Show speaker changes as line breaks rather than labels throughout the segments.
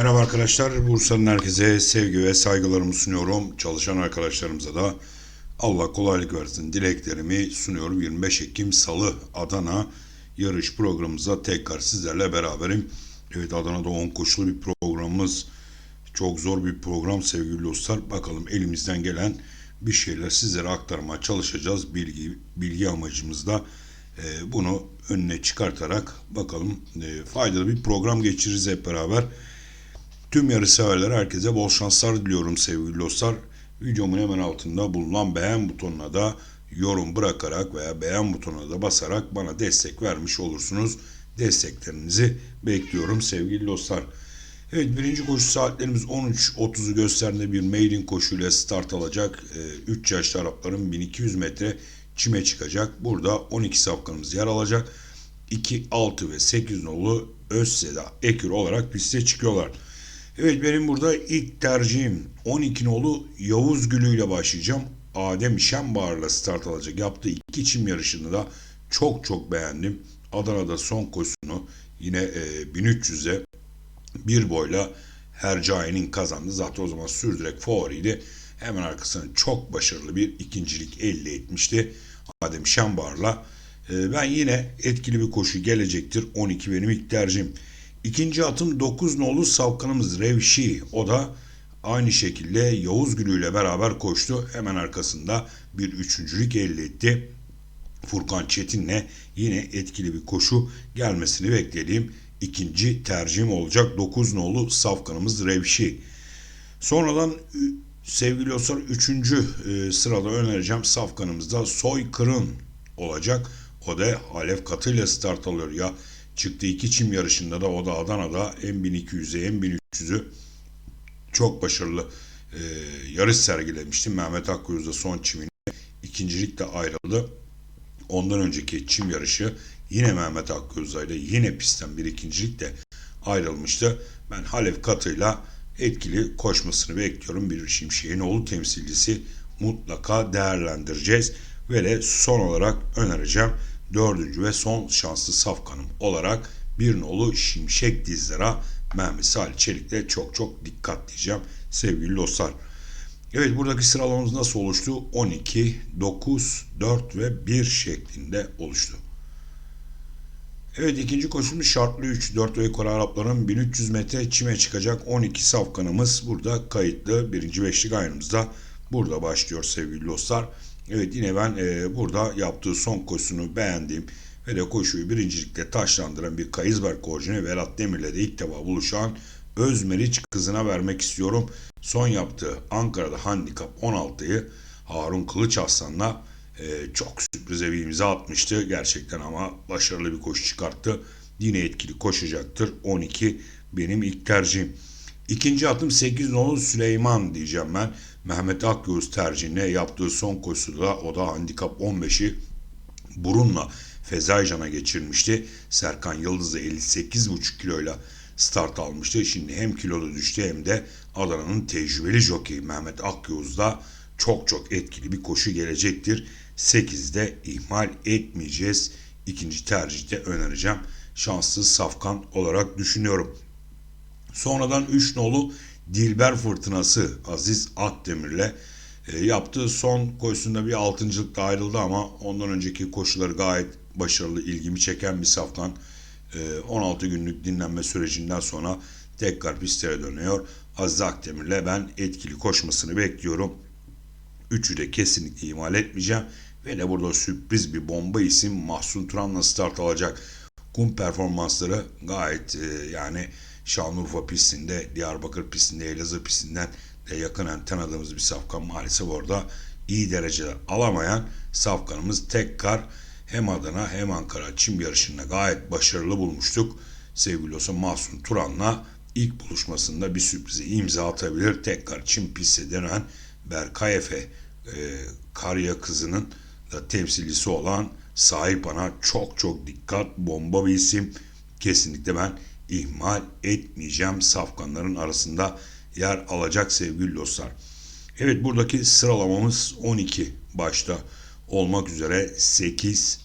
Merhaba arkadaşlar. Bursa'nın herkese sevgi ve saygılarımı sunuyorum. Çalışan arkadaşlarımıza da Allah kolaylık versin dileklerimi sunuyorum. 25 Ekim Salı Adana yarış programımıza tekrar sizlerle beraberim. Evet Adana'da 10 koşulu bir programımız. Çok zor bir program sevgili dostlar. Bakalım elimizden gelen bir şeyler sizlere aktarmaya çalışacağız. Bilgi bilgi amacımızda e, bunu önüne çıkartarak bakalım e, faydalı bir program geçiririz hep beraber. Tüm yarış severlere herkese bol şanslar diliyorum sevgili dostlar. Videomun hemen altında bulunan beğen butonuna da yorum bırakarak veya beğen butonuna da basarak bana destek vermiş olursunuz. Desteklerinizi bekliyorum sevgili dostlar. Evet birinci koşu saatlerimiz 13.30'u gösterdiğinde bir maiden koşuyla start alacak. 3 yaşlı Arapların 1200 metre çime çıkacak. Burada 12 safkanımız yer alacak. 2, 6 ve 8 nolu Özseda Ekür olarak piste çıkıyorlar. Evet benim burada ilk tercihim 12 nolu Yavuz Gülü ile başlayacağım. Adem Şenbahar'la start alacak. Yaptığı iki çim yarışını da çok çok beğendim. Adana'da son koşusunu yine e, 1300'e bir boyla Hercai'nin kazandı. Zaten o zaman sürdürek favoriydi. Hemen arkasından çok başarılı bir ikincilik elde etmişti. Adem Şenbahar'la. E, ben yine etkili bir koşu gelecektir. 12 benim ilk tercihim. İkinci atım 9 nolu savkanımız Revşi. O da aynı şekilde Yavuz Gülü ile beraber koştu. Hemen arkasında bir üçüncülük elde etti. Furkan Çetin'le yine etkili bir koşu gelmesini beklediğim ikinci tercihim olacak. 9 nolu safkanımız Revşi. Sonradan sevgili dostlar 3. sırada önereceğim safkanımızda Soykırın olacak. O da Halef katıyla start alıyor ya. Çıktı iki çim yarışında da o da Adana'da M1200'e M1300'ü çok başarılı e, yarış sergilemişti. Mehmet Akkuyuz da son çimine ikincilikle ayrıldı. Ondan önceki çim yarışı yine Mehmet Akkuyuz'daydı. Yine pistten bir ikincilikle ayrılmıştı. Ben Halef katıyla etkili koşmasını bekliyorum. Bir Şimşek'in oğlu temsilcisi mutlaka değerlendireceğiz. Ve de son olarak önereceğim dördüncü ve son şanslı safkanım olarak bir nolu Şimşek Dizler'a Mehmet Salih Çelik'le çok çok dikkat diyeceğim sevgili dostlar. Evet buradaki sıralamamız nasıl oluştu? 12, 9, 4 ve 1 şeklinde oluştu. Evet ikinci koşumuz şartlı 3. 4 ve yukarı Arapların 1300 metre çime çıkacak 12 safkanımız burada kayıtlı. Birinci beşlik ayarımızda burada başlıyor sevgili dostlar. Evet yine ben e, burada yaptığı son koşusunu beğendiğim ve de koşuyu birincilikle taşlandıran bir Kayızberk orijini Velat Demir'le de ilk defa buluşan Özmeriç kızına vermek istiyorum. Son yaptığı Ankara'da handikap 16'yı Harun Kılıç Aslan'la e, çok sürprize bir imza atmıştı. Gerçekten ama başarılı bir koşu çıkarttı. Yine etkili koşacaktır. 12 benim ilk tercihim. İkinci atım 8 nolu Süleyman diyeceğim ben. Mehmet Akgöz tercihine yaptığı son koşuda o da handikap 15'i burunla Fezaycan'a geçirmişti. Serkan Yıldız da 58,5 kiloyla start almıştı. Şimdi hem kilolu düştü hem de Adana'nın tecrübeli jokeyi Mehmet Akgöz da çok çok etkili bir koşu gelecektir. 8'de ihmal etmeyeceğiz. İkinci tercihte önereceğim. Şanslı safkan olarak düşünüyorum. Sonradan 3 nolu Dilber Fırtınası Aziz Akdemir'le e, yaptığı son koşusunda bir altıncılıkla ayrıldı ama ondan önceki koşuları gayet başarılı, ilgimi çeken bir safkan. E, 16 günlük dinlenme sürecinden sonra tekrar pistlere dönüyor. Aziz Akdemir'le ben etkili koşmasını bekliyorum. Üçü de kesinlikle ihmal etmeyeceğim. Ve de burada sürpriz bir bomba isim Mahsun Turan'la start alacak. Kum performansları gayet e, yani Şanlıurfa pistinde, Diyarbakır pistinde, Elazığ pistinden de yakın tanıdığımız bir safkan maalesef orada iyi dereceler alamayan safkanımız tekrar hem Adana hem Ankara çim yarışında gayet başarılı bulmuştuk. Sevgili olsa Mahsun Turan'la ilk buluşmasında bir sürprize imza atabilir. Tekrar çim piste dönen Berkay Efe e, Karya kızının da temsilcisi olan sahip ana çok çok dikkat bomba bir isim. Kesinlikle ben ihmal etmeyeceğim safkanların arasında yer alacak sevgili dostlar. Evet buradaki sıralamamız 12 başta olmak üzere 8,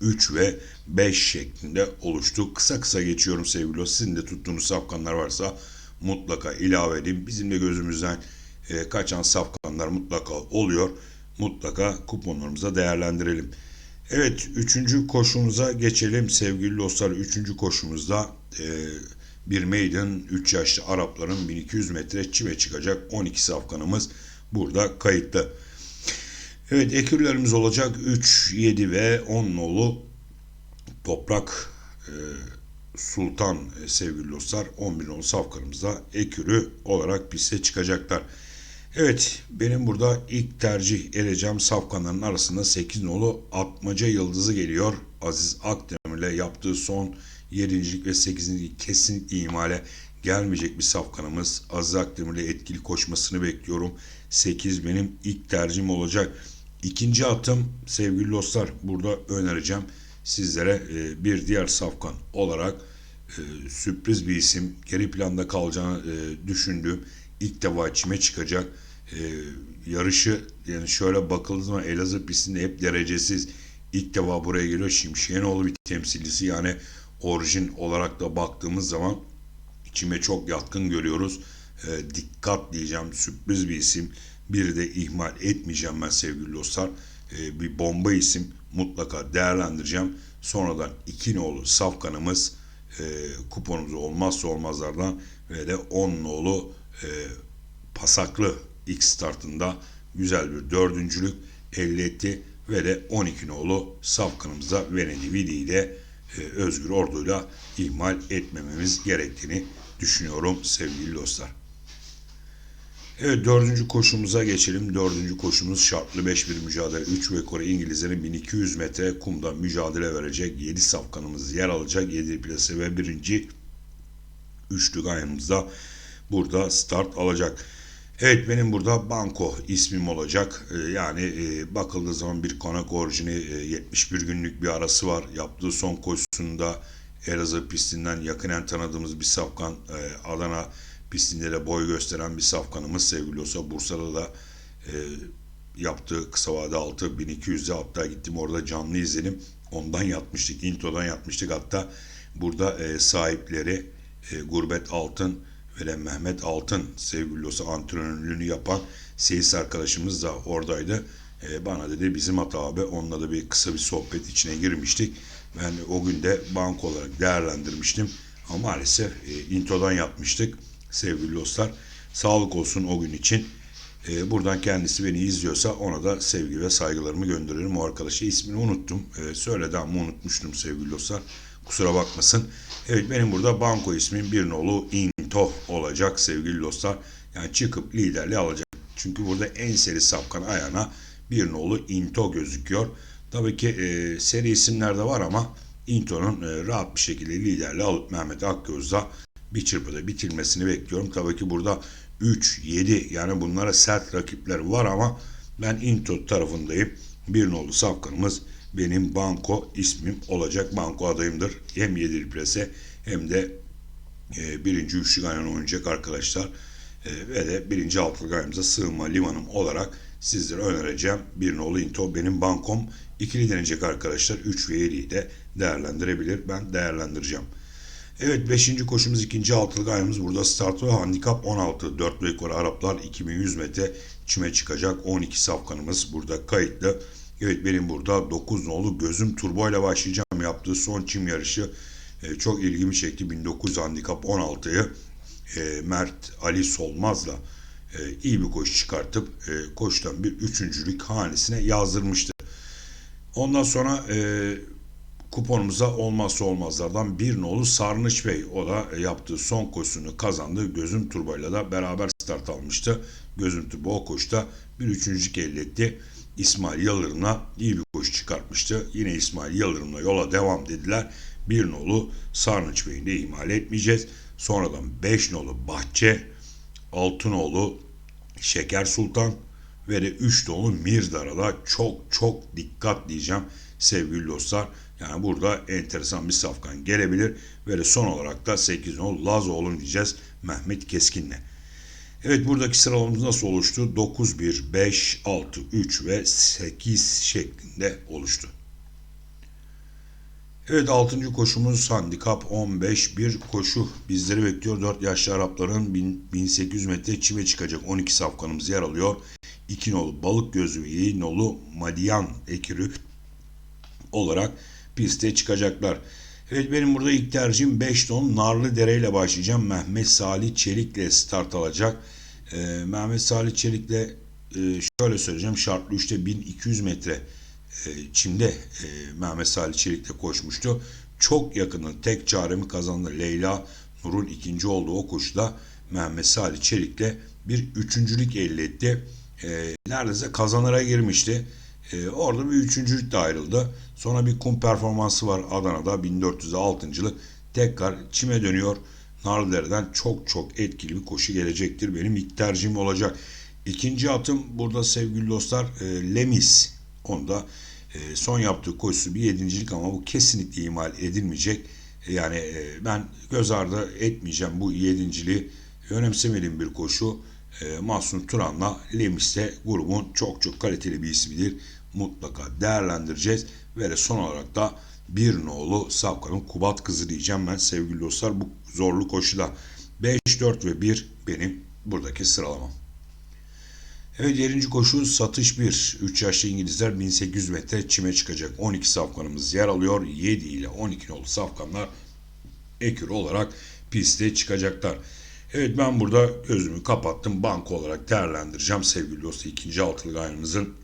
3 ve 5 şeklinde oluştu. Kısa kısa geçiyorum sevgili dostlar. Sizin de tuttuğunuz safkanlar varsa mutlaka ilave edin. Bizim de gözümüzden e, kaçan safkanlar mutlaka oluyor. Mutlaka kuponlarımıza değerlendirelim. Evet, üçüncü koşumuza geçelim sevgili dostlar. Üçüncü koşumuzda e, bir maiden 3 yaşlı Arapların 1200 metre çime çıkacak 12 safkanımız burada kayıtlı. Evet ekürlerimiz olacak 3, 7 ve 10 nolu toprak e, sultan e, sevgili dostlar 11 nolu safkanımızda ekürü olarak piste çıkacaklar. Evet benim burada ilk tercih edeceğim safkanların arasında 8 nolu atmaca yıldızı geliyor. Aziz Akdemir'le yaptığı son 7. ve 8. kesinlikle ihmale gelmeyecek bir safkanımız. Aziz Akdemir'le etkili koşmasını bekliyorum. 8 benim ilk tercihim olacak. İkinci atım sevgili dostlar burada önereceğim sizlere e, bir diğer safkan olarak e, sürpriz bir isim geri planda kalacağını e, düşündüğüm ilk defa çime çıkacak yarışı yani şöyle bakıldığı zaman Elazığ pistinde hep derecesiz ilk defa buraya geliyor Şimşekenoğlu bir temsilcisi yani orijin olarak da baktığımız zaman içime çok yatkın görüyoruz. E, dikkat diyeceğim sürpriz bir isim. Bir de ihmal etmeyeceğim ben sevgili dostlar. E, bir bomba isim mutlaka değerlendireceğim. Sonradan iki nolu safkanımız e, kuponumuz olmazsa olmazlardan ve de 10 nolu e, pasaklı ilk startında güzel bir dördüncülük elde etti ve de 12 nolu safkanımıza Venedi Vidi ile e, Özgür Ordu'yla ihmal etmememiz gerektiğini düşünüyorum sevgili dostlar. Evet dördüncü koşumuza geçelim. Dördüncü koşumuz şartlı 5-1 mücadele. 3 ve Kore İngilizlerin 1200 metre kumda mücadele verecek. 7 safkanımız yer alacak. 7 plase ve birinci üçlü gayemizde burada start alacak. Evet benim burada Banko ismim olacak. Ee, yani e, bakıldığı zaman bir konak orijini e, 71 günlük bir arası var. Yaptığı son koşusunda Elazığ pistinden yakinen tanıdığımız bir safkan e, Adana pistinde de boy gösteren bir safkanımız sevgili olsa Bursa'da da e, yaptığı kısa vade 6 1200'de hatta gittim orada canlı izledim. Ondan yatmıştık. Into'dan yatmıştık. Hatta burada e, sahipleri e, Gurbet Altın ve de Mehmet Altın sevgili olsa antrenörlüğünü yapan seyis arkadaşımız da oradaydı. E, bana dedi bizim hata abi. Onunla da bir kısa bir sohbet içine girmiştik. Ben o gün de bank olarak değerlendirmiştim. Ama maalesef e, Into'dan yapmıştık sevgili dostlar. Sağlık olsun o gün için. E, buradan kendisi beni izliyorsa ona da sevgi ve saygılarımı gönderirim. O arkadaşı ismini unuttum. E, söyledi ama unutmuştum sevgili dostlar. Kusura bakmasın. Evet benim burada banko ismim bir nolu Into olacak sevgili dostlar. Yani çıkıp liderliği alacak. Çünkü burada en seri sapkan ayağına bir nolu Into gözüküyor. Tabii ki e, seri isimler de var ama Into'nun e, rahat bir şekilde liderliği alıp Mehmet Akgöz'da bir çırpıda bitirmesini bekliyorum. Tabii ki burada 3, 7 yani bunlara sert rakipler var ama ben Into tarafındayım. Bir nolu safkanımız benim banko ismim olacak. Banko adayımdır. Hem 7 plase hem de e, birinci üçlü ganyan oynayacak arkadaşlar. E, ve de birinci altılı ganyamıza sığınma limanım olarak sizlere önereceğim. Bir nolu Into benim bankom. ikili deneyecek arkadaşlar. 3 ve 7'yi de değerlendirebilir. Ben değerlendireceğim. Evet 5. koşumuz 2. altılı ayımız burada start ve handikap 16. 4 rekor Araplar 2100 metre çime çıkacak. 12 safkanımız burada kayıtlı. Evet benim burada 9 nolu gözüm turbo ile başlayacağım. Yaptığı son çim yarışı e, çok ilgimi çekti. 1900 handikap 16'yı e, Mert Ali Solmaz'la e, iyi bir koşu çıkartıp e, koşudan bir üçüncülük hanesine yazdırmıştı. Ondan sonra e, kuponumuza olmazsa olmazlardan bir nolu Sarnıç Bey. O da yaptığı son koşusunu kazandı. Gözüm Turbo'yla da beraber start almıştı. Gözüm Turbo o koşuda bir üçüncülük elde etti. İsmail Yıldırım'la iyi bir koşu çıkartmıştı. Yine İsmail Yıldırım'la yola devam dediler. Bir nolu Sarnıç Bey'i de ihmal etmeyeceğiz. Sonradan beş nolu Bahçe, altı nolu Şeker Sultan ve de üç nolu Mirdar'a çok çok dikkat diyeceğim sevgili dostlar. Yani burada enteresan bir safkan gelebilir. Ve de son olarak da 8 nol Lazoğlu diyeceğiz Mehmet Keskin'le. Evet buradaki sıralamamız nasıl oluştu? 9, 1, 5, 6, 3 ve 8 şeklinde oluştu. Evet 6. koşumuz handikap 15 bir koşu bizleri bekliyor. 4 yaşlı Arapların 1000 1800 metre çime çıkacak 12 safkanımız yer alıyor. 2 nolu balık gözü ve 7 nolu Madian ekürü olarak piste çıkacaklar. Evet benim burada ilk tercihim 5 ton Narlı Dere ile başlayacağım. Mehmet Salih Çelik ile start alacak. Ee, Mehmet Salih Çelik'le e, şöyle söyleyeceğim. Şartlı 3'te 1200 metre e, çimde e, Mehmet Salih Çelik'le koşmuştu. Çok yakının tek çaremi kazandı. Leyla Nur'un ikinci olduğu o koşuda Mehmet Salih Çelik'le bir üçüncülük elde etti. E, neredeyse kazanara girmişti. Orada bir üçüncülük de ayrıldı. Sonra bir kum performansı var Adana'da 1406. Tekrar çime dönüyor. Narlıdere'den çok çok etkili bir koşu gelecektir. Benim ilk tercihim olacak. İkinci atım burada sevgili dostlar e, Lemis. Onda e, son yaptığı koşusu bir yedincilik ama bu kesinlikle ihmal edilmeyecek. E, yani e, ben göz ardı etmeyeceğim bu yedinciliği. Önemsemediğim bir koşu. E, Mahsun Turan'la Lemis de grubun çok çok kaliteli bir ismidir. Mutlaka değerlendireceğiz. Ve de son olarak da bir nolu Safkan'ın Kubat kızı diyeceğim ben sevgili dostlar bu zorlu koşuda. 5, 4 ve 1 benim buradaki sıralamam. Evet 7. koşu satış 1. 3 yaşlı İngilizler 1800 metre çime çıkacak. 12 safkanımız yer alıyor. 7 ile 12 nolu safkanlar ekür olarak piste çıkacaklar. Evet ben burada gözümü kapattım. Banko olarak değerlendireceğim sevgili dostlar. ikinci altılı ayımızın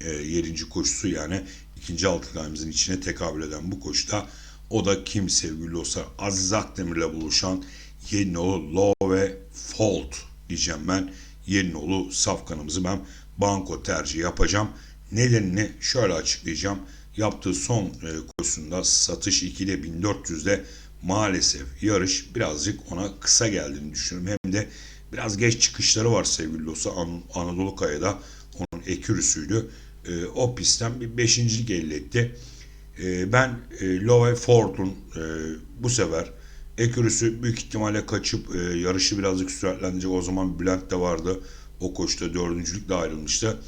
e, 7. koşusu yani ikinci altılı ayımızın içine tekabül eden bu koşuda o da kim sevgili dostlar? Aziz Akdemir'le buluşan Yenolu Love Fold diyeceğim ben. Yenolu safkanımızı ben banko tercih yapacağım. Nedenini şöyle açıklayacağım. Yaptığı son e, koşusunda satış 2'de 1400'de maalesef yarış birazcık ona kısa geldiğini düşünüyorum. Hem de biraz geç çıkışları var sevgili dostlar. An- Anadolu Kaya'da onun ekürüsüydü. E, o pistten bir beşincilik elde etti. E, ben e, Lowe Ford'un e, bu sefer ekürüsü büyük ihtimalle kaçıp e, yarışı birazcık süratlendirecek. O zaman Bülent de vardı. O koşuda dördüncülükle ayrılmıştı.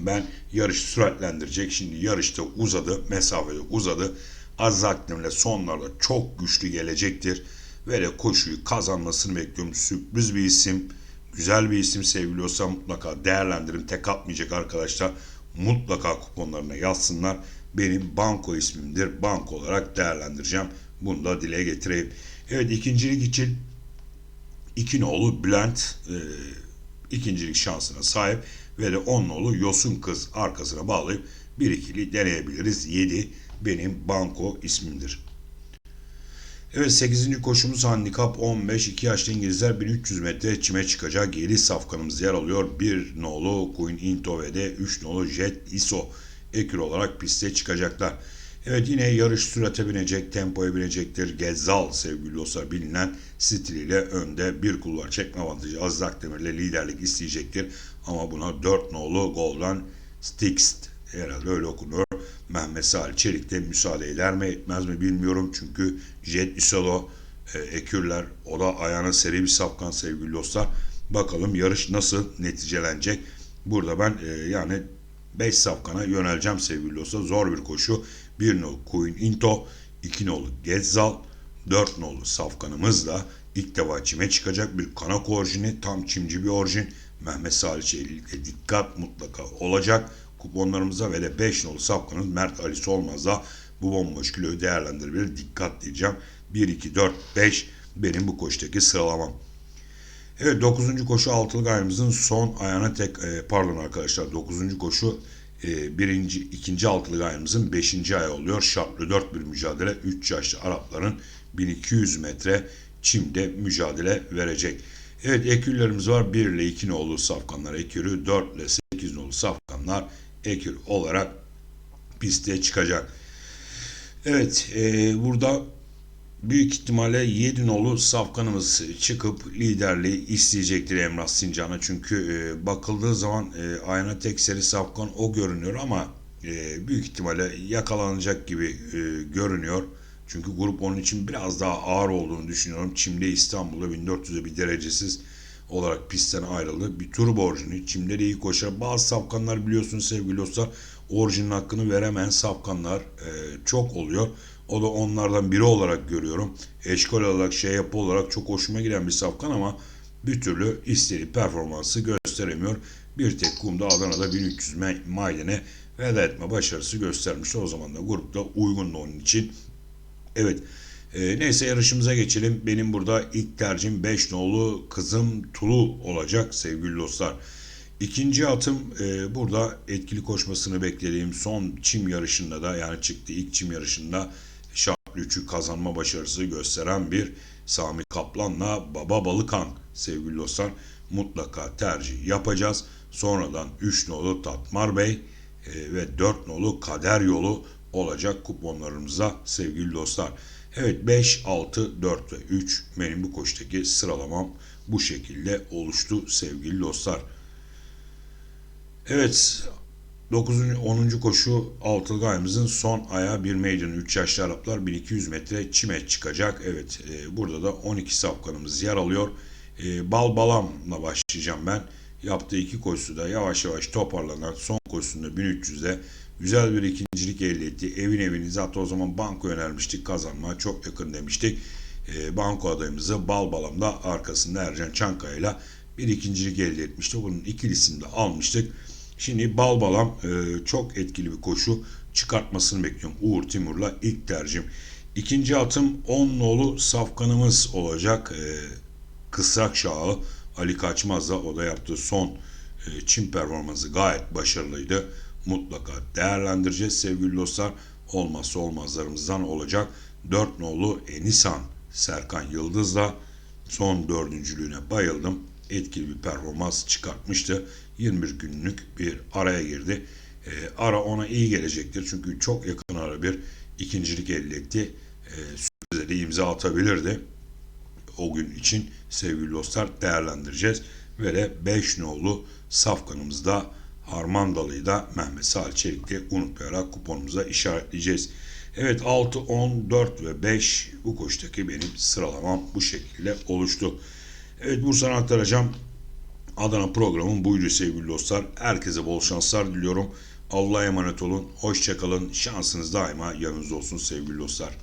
Ben yarışı süratlendirecek. Şimdi yarışta uzadı. Mesafede uzadı. Aziz Akdem'le sonlarda çok güçlü gelecektir. Ve de koşuyu kazanmasını bekliyorum. Sürpriz bir isim. Güzel bir isim sevgili olsa mutlaka değerlendirin. Tek atmayacak arkadaşlar. Mutlaka kuponlarına yazsınlar. Benim banko ismimdir. Banko olarak değerlendireceğim. Bunu da dile getireyim. Evet ikincilik için iki nolu Bülent e, ikincilik şansına sahip ve de 10 nolu Yosun Kız arkasına bağlayıp bir ikili deneyebiliriz. 7 benim banko ismimdir. Evet 8. koşumuz handikap 15. 2 yaşlı İngilizler 1300 metre çime çıkacak. 7 safkanımız yer alıyor. 1 nolu Queen Into ve de 3 nolu Jet ISO ekür olarak piste çıkacaklar. Evet yine yarış sürate binecek, tempoya binecektir. Gezzal sevgili dostlar bilinen stiliyle önde bir kulvar çekme avantajı Aziz Akdemir'le liderlik isteyecektir. Ama buna 4 nolu Golden Sticks herhalde öyle okunuyor. Mehmet Salih Çelik de müsaade eder mi etmez mi bilmiyorum. Çünkü Jet Isolo e, ekürler o da ayağına seri bir safkan sevgili dostlar. Bakalım yarış nasıl neticelenecek. Burada ben e, yani 5 safkana yöneleceğim sevgili dostlar. Zor bir koşu. 1 nolu Queen Into, 2 nolu Gezzal, 4 nolu safkanımız da ilk defa çime çıkacak bir kanak orijini. Tam çimci bir orijin. Mehmet Salih Çelik'e dikkat mutlaka olacak. Kuponlarımıza ve de 5 nolu safkanın Mert Ali Solmaz'da bu bomboş kiloyu değerlendirebilir. Dikkat diyeceğim. 1, 2, 4, 5 benim bu koşudaki sıralamam. Evet 9. koşu altılı ayımızın son ayağına tek e, pardon arkadaşlar 9. koşu e, birinci, ikinci altılı ayımızın 5. ayı oluyor. Şartlı 4 bir mücadele 3 yaşlı Arapların 1200 metre çimde mücadele verecek. Evet ekürlerimiz var. 1 ile 2 nolu safkanlar ekürü, 4 ile 8 nolu safkanlar ekür olarak piste çıkacak. Evet e, burada büyük ihtimalle 7 nolu safkanımız çıkıp liderliği isteyecektir Emrah Sincan'a. Çünkü e, bakıldığı zaman e, ayna tek seri safkan o görünüyor ama e, büyük ihtimalle yakalanacak gibi e, görünüyor. Çünkü grup onun için biraz daha ağır olduğunu düşünüyorum. Çim'de İstanbul'da 1400'e bir derecesiz olarak pistten ayrıldı. Bir tur borcunu Çim'de de iyi koşar. Bazı safkanlar biliyorsunuz sevgili dostlar orijinin hakkını veremeyen safkanlar e, çok oluyor. O da onlardan biri olarak görüyorum. Eşkol olarak, şey yapı olarak çok hoşuma giden bir safkan ama bir türlü istediği performansı gösteremiyor. Bir tek kumda Adana'da 1300 me- mailene veda etme başarısı göstermişti. O zaman da grupta uygundu onun için. Evet. Ee, neyse yarışımıza geçelim. Benim burada ilk tercihim 5 nolu kızım Tulu olacak sevgili dostlar. İkinci atım e, burada etkili koşmasını beklediğim son çim yarışında da yani çıktı ilk çim yarışında 3'ü kazanma başarısı gösteren bir Sami Kaplan'la Baba Balıkan sevgili dostlar mutlaka tercih yapacağız. Sonradan 3 nolu Tatmar Bey e, ve 4 nolu Kader Yolu olacak kuponlarımızda sevgili dostlar. Evet 5, 6, 4 ve 3 benim bu koştaki sıralamam bu şekilde oluştu sevgili dostlar. Evet 9. 10. koşu altılı ayımızın son ayağı bir maiden 3 yaşlı Araplar 1200 metre çime çıkacak. Evet e, burada da 12 safkanımız yer alıyor. E, bal balamla başlayacağım ben. Yaptığı iki koşusu da yavaş yavaş toparlanan son koşusunda 1300'de güzel bir ikincilik elde etti. Evin evini zaten o zaman banko önermiştik kazanmaya çok yakın demiştik. E, banko adayımızı bal balamda arkasında Ercan Çankaya'yla bir ikincilik elde etmişti. Bunun ikilisini de almıştık. Şimdi Balbalam e, çok etkili bir koşu çıkartmasını bekliyorum. Uğur Timur'la ilk tercihim. İkinci atım 10 nolu safkanımız olacak. E, Kısrak Şahı Ali Kaçmaz'la o da yaptığı son e, çim performansı gayet başarılıydı. Mutlaka değerlendireceğiz sevgili dostlar. Olmazsa olmazlarımızdan olacak. 4 nolu Enisan Serkan Yıldız'la son dördüncülüğüne bayıldım. Etkili bir performans çıkartmıştı. 21 günlük bir araya girdi. E, ara ona iyi gelecektir. Çünkü çok yakın ara bir ikincilik elde etti. E, sürprize de imza atabilirdi. O gün için sevgili dostlar değerlendireceğiz. Ve de 5 nolu safkanımızda Harmandalı'yı da Mehmet Salih Çelik'te unutmayarak kuponumuza işaretleyeceğiz. Evet 6, 10, 4 ve 5 bu koştaki benim sıralamam bu şekilde oluştu. Evet Bursa'na aktaracağım. Adana programım buydu sevgili dostlar. Herkese bol şanslar diliyorum. Allah'a emanet olun. Hoşçakalın. Şansınız daima yanınızda olsun sevgili dostlar.